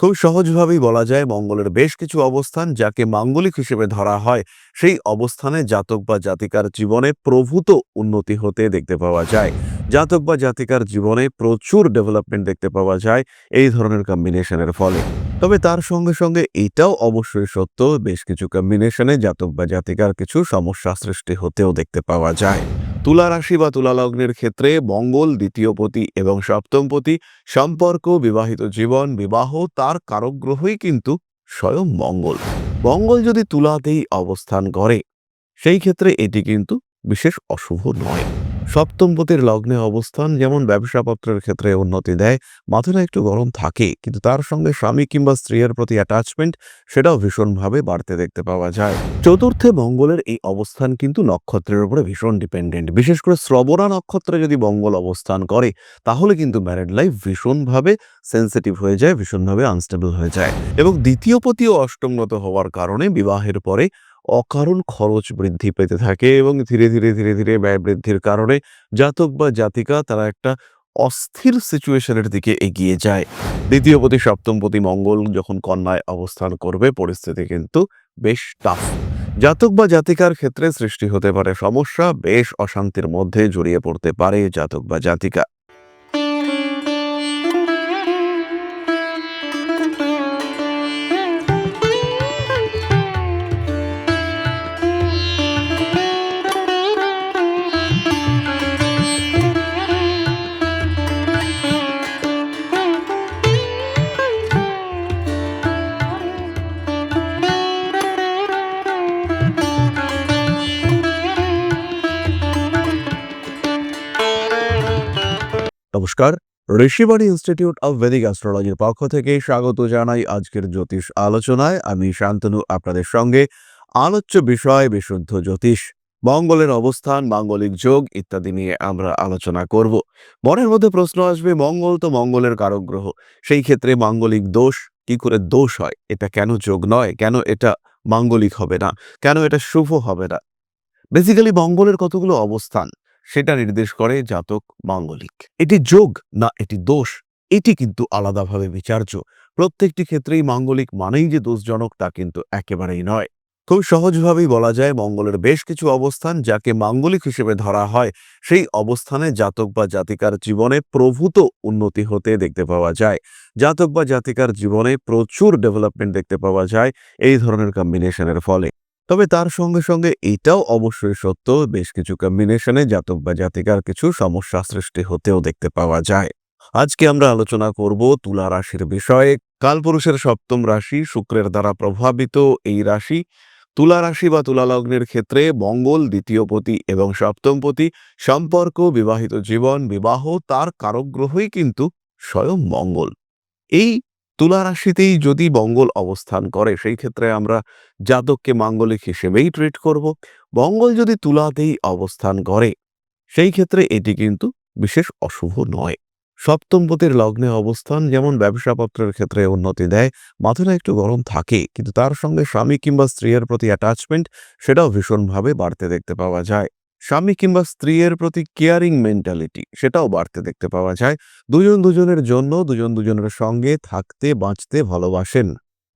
খুব সহজভাবেই বলা যায় মঙ্গলের বেশ কিছু অবস্থান যাকে মাঙ্গলিক হিসেবে ধরা হয়। সেই অবস্থানে জাতক বা জাতিকার জীবনে প্রভূত উন্নতি হতে দেখতে পাওয়া যায়। জাতক বা জাতিকার জীবনে প্রচুর ডেভেলপমেন্ট দেখতে পাওয়া যায় এই ধরনের কম্বিনেশনের ফলে। তবে তার সঙ্গে সঙ্গে এটাও অবশ্যই সত্য, বেশ কিছু কম্বিনেশনে জাতক বা জাতিকার কিছু সমস্যা সৃষ্টি হতেও দেখতে পাওয়া যায়। তুলা রাশি বা তুলা লগ্নের ক্ষেত্রে মঙ্গল, দ্বিতীয় পতি এবং সপ্তম পতি সম্পর্ক, বিবাহিত জীবন, বিবাহ, তার কারক গ্রহই কিন্তু স্বয়ং মঙ্গল। মঙ্গল যদি তুলাতেই অবস্থান করে, সেই ক্ষেত্রে এটি কিন্তু বিশেষ অশুভ নয়। সপ্তম পতির লগ্নে অবস্থান যেমন ব্যবসাপত্রের ক্ষেত্রে উন্নতি দেয় মাথাটা একটু গরম থাকে কিন্তু তার সঙ্গে স্বামী কিংবা স্ত্রীর প্রতি অ্যাটাচমেন্ট সেটাও ভীষণভাবে বাড়তে দেখতে পাওয়া যায়। চতুর্থে মঙ্গলের এই অবস্থান কিন্তু নক্ষত্রের উপরে ভীষণ ডিপেন্ডেন্ট বিশেষ করে শ্রবণা নক্ষত্রে যদি মঙ্গল অবস্থান করে, তাহলে কিন্তু ম্যারেড লাইফ ভীষণভাবে সেন্সিটিভ হয়ে যায়, ভীষণভাবে আনস্টেবল হয়ে যায়। এবং দ্বিতীয় পতিও অষ্টমগত হওয়ার কারণে বিবাহের পরে অকারণ খরচ বৃদ্ধি পেতে থাকে এবং ধীরে ধীরে ধীরে ধীরে ব্যয় বৃদ্ধির কারণে জাতক বা জাতিকা তারা একটা অস্থির সিচুয়েশনের দিকে এগিয়ে যায়। দ্বিতীয় পতি সপ্তম পতি মঙ্গল যখন কন্যায় অবস্থান করবে, পরিস্থিতি কিন্তু বেশ টাফ জাতক বা জাতিকার ক্ষেত্রে সৃষ্টি হতে পারে সমস্যা, বেশ অশান্তির মধ্যে জড়িয়ে পড়তে পারে জাতক বা জাতিকা। ঋষিবাণী ইনস্টিটিউট অব ভেদিক অ্যাস্ট্রোলজির পক্ষ থেকে স্বাগত জানাই আজকের জ্যোতিষ আলোচনায়। আমি শান্তনু, আপনাদের সঙ্গে আলোচ্য বিষয়, বিশুদ্ধ জ্যোতিষ, মঙ্গলের অবস্থান, মাঙ্গলিক যোগ ইত্যাদি নিয়ে আমরা আলোচনা করব। মনের মধ্যে প্রশ্ন আসবে, মঙ্গল তো মঙ্গলের কারক গ্রহ, সেই ক্ষেত্রে মাঙ্গলিক দোষ, কি করে দোষ হয়? এটা কেন যোগ নয়? কেন এটা মাঙ্গলিক হবে না? কেন এটা শুভ হবে না? বেসিক্যালি মঙ্গলের কতগুলো অবস্থান? সেটা নির্দেশ করে জাতক মাঙ্গলিক। এটি যোগ, না এটি দোষ। এটি কিন্তু আলাদাভাবে বিচার্য। প্রত্যেকটি ক্ষেত্রেই মাঙ্গলিক মানেই যে দোষজনক তা কিন্তু একেবারেই নয়। খুব সহজভাবেই বলা যায় মঙ্গলের বেশ কিছু অবস্থান যাকে মাঙ্গলিক হিসেবে ধরা হয়। সেই অবস্থানে জাতক বা জাতিকার জীবনে প্রভূত উন্নতি হতে দেখতে পাওয়া যায়। জাতক বা জাতিকার জীবনে প্রচুর ডেভেলপমেন্ট দেখতে পাওয়া যায় এই ধরনের কম্বিনেশনের ফলে। তবে তার সঙ্গে সঙ্গে এটাও অবশ্যই সত্য, বেশ কিছু কম্বিনেশনে জাতক বা জাতিকার কিছু সমস্যা সৃষ্টি হতেও দেখতে পাওয়া যায়। আজকে আমরা আলোচনা করব তুলা রাশির বিষয়ে। কালপুরুষের সপ্তম রাশি শুক্রের দ্বারা প্রভাবিত এই রাশি। তুলা রাশি বা তুলা লগ্নের ক্ষেত্রে মঙ্গল, দ্বিতীয় পতি এবং সপ্তম পতি সম্পর্ক, বিবাহিত জীবন, বিবাহ, তার কারক গ্রহই কিন্তু স্বয়ং মঙ্গল। এই তুলা রাশিতেই যদি মঙ্গল অবস্থান করে, সেই ক্ষেত্রে আমরা জাতককে মাঙ্গলিক হিসেবেই ট্রিট করব। মঙ্গল যদি তুলাতেই অবস্থান করে, সেই ক্ষেত্রে এটি কিন্তু বিশেষ অশুভ নয়। সপ্তম পতির লগ্নে অবস্থান যেমন ব্যবসাপত্রের ক্ষেত্রে উন্নতি দেয় মাথাটা একটু গরম থাকে, কিন্তু তার সঙ্গে স্বামী কিংবা স্ত্রীর প্রতি অ্যাটাচমেন্ট সেটাও ভীষণভাবে বাড়তে দেখতে পাওয়া যায়। স্বামী কিংবা স্ত্রীর প্রতি কেয়ারিং মেন্টালিটি, সেটাও বাড়তে দেখতে পাওয়া যায়। দুজন দুজনের জন্য, দুজন দুজনের সঙ্গে থাকতে, বাঁচতে ভালোবাসেন।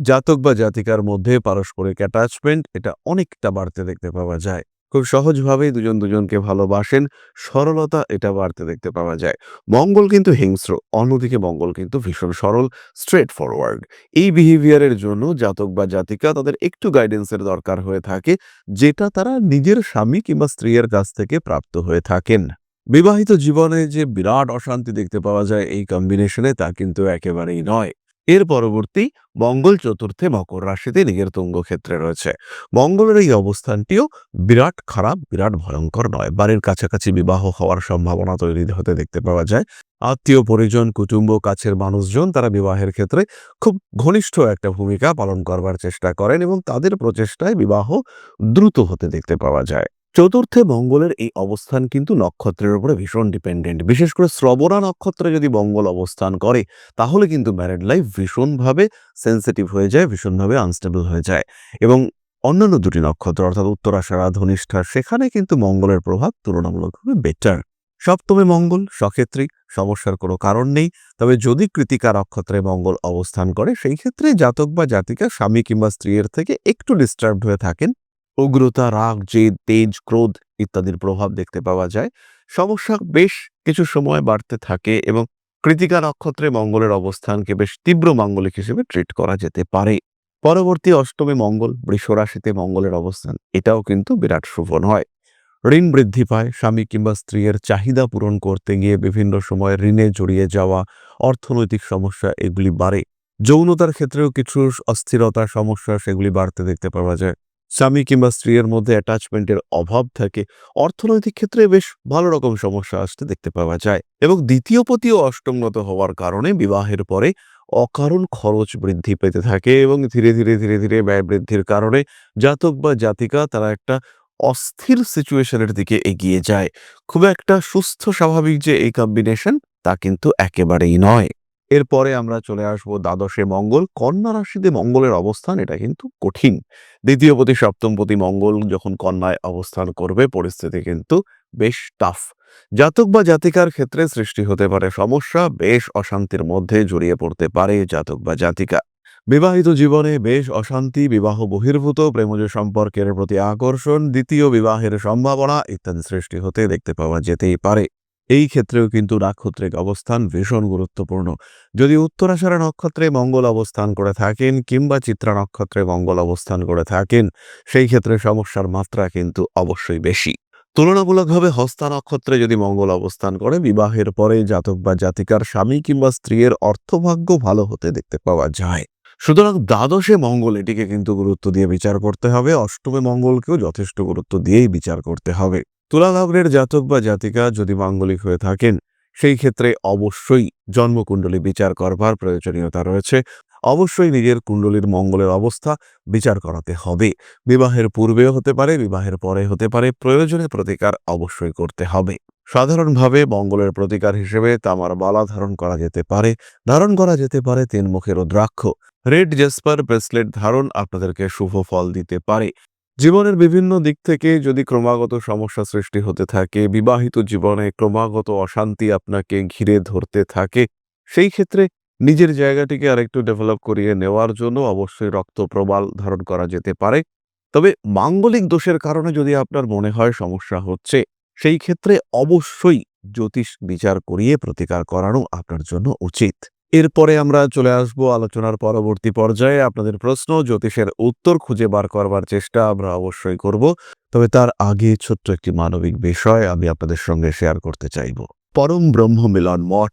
জাতক বা জাতিকার মধ্যে পারস্পরিক অ্যাটাচমেন্ট এটা অনেকটা বাড়তে দেখতে পাওয়া যায়। খুব সহজভাবেই দুজন দুজনকে ভালোবাসেন। সরলতা এটা বাড়তে দেখতে পাওয়া যায়। মঙ্গল কিন্তু হিংস্র, অন্যদিকে মঙ্গল কিন্তু ভীষণ সরল স্ট্রেট ফরওয়ার্ড এই বিহেভিয়ারের জন্য জাতক বা জাতিকা তাদের একটু গাইডেন্সের দরকার হয়ে থাকে, যেটা তারা নিজের স্বামী কিংবা স্ত্রীর কাছ থেকে প্রাপ্ত হয়ে থাকেন। বিবাহিত জীবনে যে বিরাট অশান্তি দেখতে পাওয়া যায় এই কম্বিনেশনে তা কিন্তু একেবারেই নয়। এর পরবর্তী মঙ্গল চতুর্থে মকর রাশিতে নিজের তুঙ্গ ক্ষেত্রে রয়েছে। মঙ্গলের এই অবস্থানটিও বিরাট খারাপ, বিরাট ভয়ঙ্কর নয়। বাড়ির কাছাকাছি বিবাহ হওয়ার সম্ভাবনা তৈরি হতে দেখতে পাওয়া যায়। আত্মীয়, পরিজন, কুটুম্ব, কাছের মানুষজন তারা বিবাহের ক্ষেত্রে খুব ঘনিষ্ঠ একটা ভূমিকা পালন করবার চেষ্টা করেন এবং তাদের প্রচেষ্টায় বিবাহ দ্রুত হতে দেখতে পাওয়া যায়। চতুর্থে মঙ্গলের এই অবস্থান কিন্তু নক্ষত্রের উপরে ভীষণ ডিপেন্ডেন্ট বিশেষ করে শ্রবণা নক্ষত্রে যদি মঙ্গল অবস্থান করে, তাহলে কিন্তু ম্যারেড লাইফ ভীষণভাবে সেন্সিটিভ হয়ে যায়, ভীষণভাবে আনস্টেবল হয়ে যায়। এবং অন্যান্য দুটি নক্ষত্র, অর্থাৎ উত্তরাষাঢ়া, ধনিষ্ঠা, সেখানে কিন্তু মঙ্গলের প্রভাব তুলনামূলকভাবে বেটার সপ্তমে মঙ্গল, সক্ষেত্রী সমস্যার কোনো কারণ নেই। তবে যদি কৃতিকা নক্ষত্রে মঙ্গল অবস্থান করে, সেই ক্ষেত্রে জাতক বা জাতিকা স্বামী কিংবা স্ত্রীর থেকে একটু ডিস্টার্বড হয়ে থাকেন। উগ্রতা, রাগ, জেদ, তেজ, ক্রোধ ইত্যাদির প্রভাব দেখতে পাওয়া যায়। সমস্যা বেশ কিছু সময় বাড়তে থাকে এবং কৃতিকা নক্ষত্রে মঙ্গলের অবস্থানকে বেশ তীব্র মাঙ্গলিক হিসেবে ট্রিট করা যেতে পারে। পরবর্তী অষ্টমে মঙ্গল, বৃষ রাশিতে মঙ্গলের অবস্থান, এটাও কিন্তু বিরাট শুভ নয়। ঋণ বৃদ্ধি পায়, স্বামী কিংবা স্ত্রীর চাহিদা পূরণ করতে গিয়ে বিভিন্ন সময় ঋণে জড়িয়ে যাওয়া, অর্থনৈতিক সমস্যা এগুলি বাড়ে। যৌনতার ক্ষেত্রেও কিছু অস্থিরতা, সমস্যা সেগুলি বাড়তে দেখতে পাওয়া যায়। স্বামী কিংবা স্ত্রীর মধ্যে অ্যাটাচমেন্টের অভাব থাকে, অর্থনৈতিক ক্ষেত্রে বেশ ভালো রকম সমস্যা আসতে দেখতে পাওয়া যায়। এবং দ্বিতীয় পতিও অষ্টমগত হওয়ার কারণে বিবাহের পরে অকারণ খরচ বৃদ্ধি পেতে থাকে এবং ধীরে ধীরে ধীরে ধীরে ব্যয় বৃদ্ধির কারণে জাতক বা জাতিকা তারা একটা অস্থির সিচুয়েশনের দিকে এগিয়ে যায়। খুব একটা সুস্থ স্বাভাবিক যে এই কম্বিনেশন তা কিন্তু একেবারেই নয়। এরপরে আমরা চলে আসব দ্বাদশে মঙ্গল। কন্যা রাশিতে মঙ্গলের অবস্থান, এটা কিন্তু কঠিন। দ্বিতীয় পতি সপ্তম পতি মঙ্গল যখন কন্যায় অবস্থান করবে, পরিস্থিতি কিন্তু বেশ টাফ জাতক বা জাতিকার ক্ষেত্রে সৃষ্টি হতে পারে সমস্যা, বেশ অশান্তির মধ্যে জড়িয়ে পড়তে পারে জাতক বা জাতিকা। বিবাহিত জীবনে বেশ অশান্তি, বিবাহ বহির্ভূত, প্রেমজ সম্পর্কের প্রতি আকর্ষণ, দ্বিতীয় বিবাহের সম্ভাবনা ইত্যাদি সৃষ্টি হতে দেখতে পাওয়া যেতেই পারে। এই ক্ষেত্রেও কিন্তু নাক্ষত্রিক অবস্থান ভীষণ গুরুত্বপূর্ণ। যদি উত্তরাষাঢ়া নক্ষত্রে মঙ্গল অবস্থান করে থাকেন কিংবা চিত্রা নক্ষত্রে মঙ্গল অবস্থান করে থাকেন, সেই ক্ষেত্রে সমস্যার মাত্রা কিন্তু অবশ্যই বেশি। তুলনামূলকভাবে হস্তা নক্ষত্রে যদি মঙ্গল অবস্থান করে, বিবাহের পরে জাতক বা জাতিকার স্বামী কিংবা স্ত্রীর অর্থভাগ্য ভালো হতে দেখতে পাওয়া যায়। সুতরাং দ্বাদশে মঙ্গল এটিকে কিন্তু গুরুত্ব দিয়ে বিচার করতে হবে, অষ্টমে মঙ্গলকেও যথেষ্ট গুরুত্ব দিয়েই বিচার করতে হবে। তুলা লগ্নের জাতক বা জাতিকা যদি মাঙ্গলিক হয়ে থাকেন, সেই ক্ষেত্রে অবশ্যই জন্মকুণ্ডলী বিচার করবার প্রয়োজনীয়তা রয়েছে। অবশ্যই নিজের কুণ্ডলীর মঙ্গলের অবস্থা বিচার করাতে হবে। বিবাহের পূর্বেও হতে পারে, বিবাহের পরে হতে পারে, প্রয়োজনে প্রতিকার অবশ্যই করতে হবে। সাধারণভাবে মঙ্গলের প্রতিকার হিসেবে তামার বালা ধারণ করা যেতে পারে। ধারণ করা যেতে পারে তিন মুখের রুদ্রাক্ষ। রেড জেসপার ব্রেসলেট ধারণ আপনাদেরকে শুভ ফল দিতে পারে। জীবনের বিভিন্ন দিক থেকে যদি ক্রমাগত সমস্যা সৃষ্টি হতে থাকে, বিবাহিত জীবনে ক্রমাগত অশান্তি আপনাকে ঘিরে ধরতে থাকে, সেই ক্ষেত্রে নিজের জায়গাটিকে আরেকটু ডেভেলপ করিয়ে নেওয়ার জন্য অবশ্যই রক্ত প্রবাল ধারণ করা যেতে পারে। তবে মাঙ্গলিক দোষের কারণে যদি আপনার মনে হয় সমস্যা হচ্ছে, সেই ক্ষেত্রে অবশ্যই জ্যোতিষ বিচার করিয়ে প্রতিকার করানো আপনার জন্য উচিত। এরপরে আমরা চলে আসব আলোচনার পরবর্তী পর্যায়ে। আপনাদের প্রশ্ন, জ্যোতিষের উত্তর খুঁজে বার করবার চেষ্টা আমরা অবশ্যই করব। তবে তার আগে ছোট্ট একটি মানবিক বিষয় আমি আপনাদের সঙ্গে শেয়ার করতে চাইব। পরম ব্রহ্ম মিলন মঠ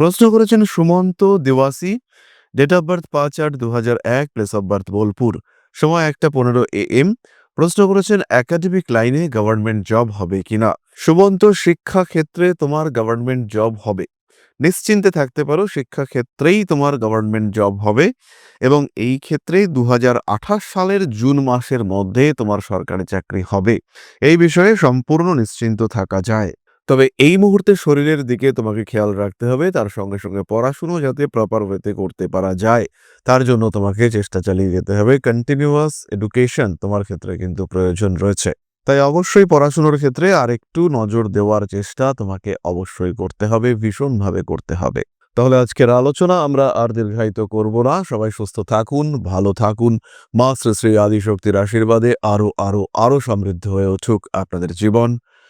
প্রশ্ন করেছেন Sumanta Dewasi date of birth পাঁচ আট দু হাজার এক প্লেস অফ বার্থ বোলপুর, সময় একটা পনেরো এ এম প্রশ্ন করেছেন একাডেমিক লাইনে গভর্নমেন্ট জব হবে কিনা? সুমন্ত, শিক্ষা ক্ষেত্রে তোমার গভর্নমেন্ট জব হবে। নিশ্চিন্তে থাকতে পারো, শিক্ষা ক্ষেত্রেই তোমার গভর্নমেন্ট জব হবে এবং এই ক্ষেত্রে দু হাজার আঠাশ সালের জুন মাসের মধ্যে তোমার সরকারি চাকরি হবে। এই বিষয়ে সম্পূর্ণ নিশ্চিন্ত থাকা যায়। তবে এই মুহূর্তে শরীরের দিকে তোমাকে খেয়াল রাখতে হবে, তার সঙ্গে সঙ্গে পড়াশুনো যাতে প্রপার ওয়েতে করতে পারা যায়, তার জন্য তোমাকে চেষ্টা চালিয়ে যেতে হবে। কন্টিনিউয়াস এডুকেশন তোমার ক্ষেত্রে কিন্তু প্রয়োজন রয়েছে। তাই অবশ্যই পড়াশুনোর ক্ষেত্রে আরেকটু নজর দেওয়ার চেষ্টা তোমাকে অবশ্যই করতে হবে, ভীষণভাবে করতে হবে। তাহলে আজকের আলোচনা আমরা আর দীর্ঘায়িত করব না। সবাই সুস্থ থাকুন, ভালো থাকুন। মা শ্রী শ্রী আদিশক্তির আশীর্বাদে আরও আরও আরও সমৃদ্ধ হয়ে উঠুক আপনাদের জীবন।